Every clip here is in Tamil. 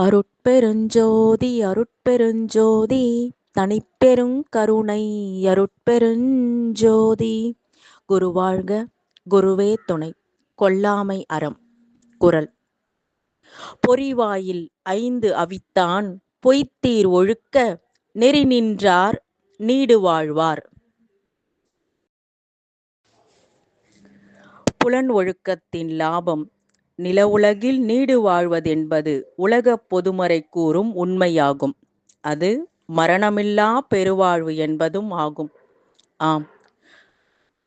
அருட்பெருஞ்சோதி அருட்பெருஞ்சோதி தனிப்பெருங் கருணை அருட்பெருஞ்சோதி. குரு வாழ்க குருவே துணை கொல்லாமை அறம் குரல். பொறிவாயில் ஐந்து அவித்தான் பொய்த்தீர் ஒழுக்க நெறி நின்றார் நீடு வாழ்வார். புலன் ஒழுக்கத்தின் லாபம் நில உலகில் நீடு வாழ்வதென்பது உலகப் பொதுமறை கூறும் உண்மையாகும். அது மரணமில்லா பெருவாழ்வு என்பதும் ஆகும். ஆம்.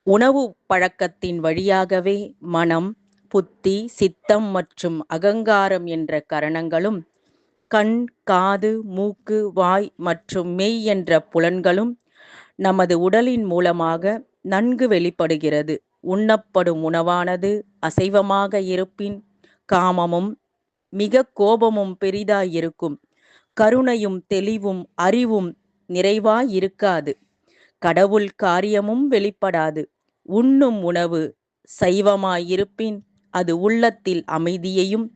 உணவு பழக்கத்தின் வழியாகவே மனம் புத்தி சித்தம் மற்றும் அகங்காரம் என்ற கரணங்களும் கண் காது மூக்கு வாய் மற்றும் மெய் என்ற புலன்களும் நமது உடலின் மூலமாக நன்கு வெளிப்படுகிறது. உண்ணப்படும் உணவானது அசைவமாக இருப்பின் காமமும் மிக கோபமும் பெரிதாயிருக்கும். கருணையும் தெளிவும் அறிவும் நிறைவாயிருக்காது. கடவுள் காரியமும் வெளிப்படாது. உண்ணும் உணவு சைவமாயிருப்பின் அது உள்ளத்தில் அமைதியையும்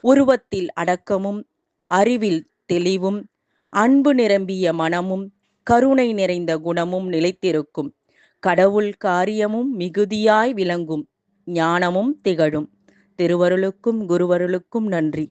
உருவத்தில் அடக்கமும் அறிவில் தெளிவும் அன்பு நிரம்பிய மனமும் கருணை நிறைந்த குணமும் நிலைத்திருக்கும். கடவுள் காரியமும் மிகுதியாய் விளங்கும். ஞானமும் திகழும். திருவருளுக்கும் குருவருளுக்கும் நன்றி.